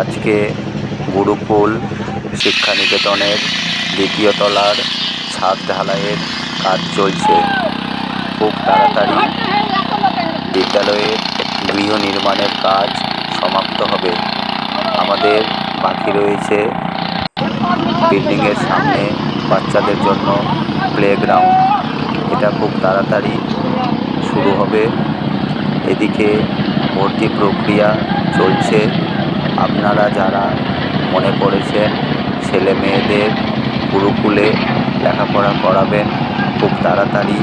আজকে গুরুকুল শিক্ষানিকেতনের দ্বিতীয় তলার ছাদ ঢালাইয়ের কাজ চলছে। খুব তাড়াতাড়ি বিদ্যালয়ের গৃহ নির্মাণের কাজ সমাপ্ত হবে। আমাদের বাকি রয়েছে বিল্ডিংয়ের সামনে বাচ্চাদের জন্য প্লেগ্রাউন্ড। এটা খুব তাড়াতাড়ি শুরু হবে। এদিকে ভর্তি প্রক্রিয়া চলছে। আপনারা যারা মনে করেছেন ছেলে মেয়েদের গুরুকুলে লেখাপড়া করাবেন, খুব তাড়াতাড়ি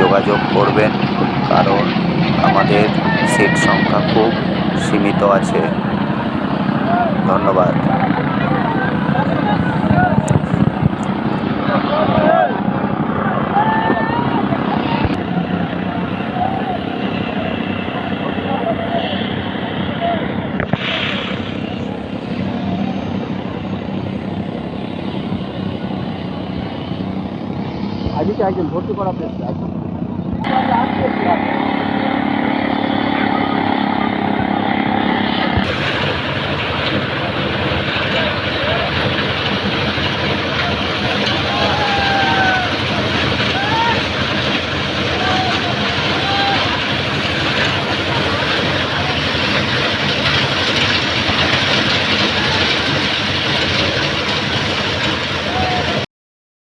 যোগাযোগ করবেন, কারণ আমাদের সিট সংখ্যা খুব সীমিত আছে। ধন্যবাদ। আজকে একজন ভর্তি করা পেয়েছে